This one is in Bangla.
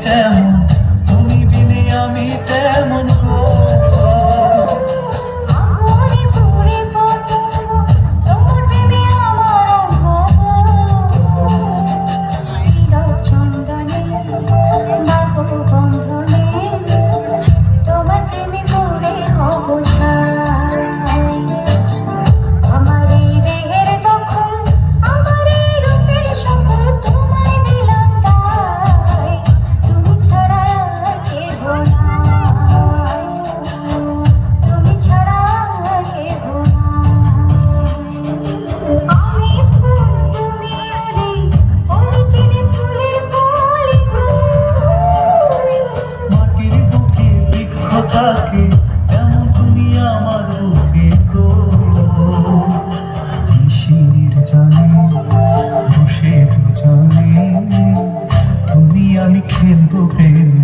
tell you. বসে দুজনে তুমি আমি খেলব প্রেম।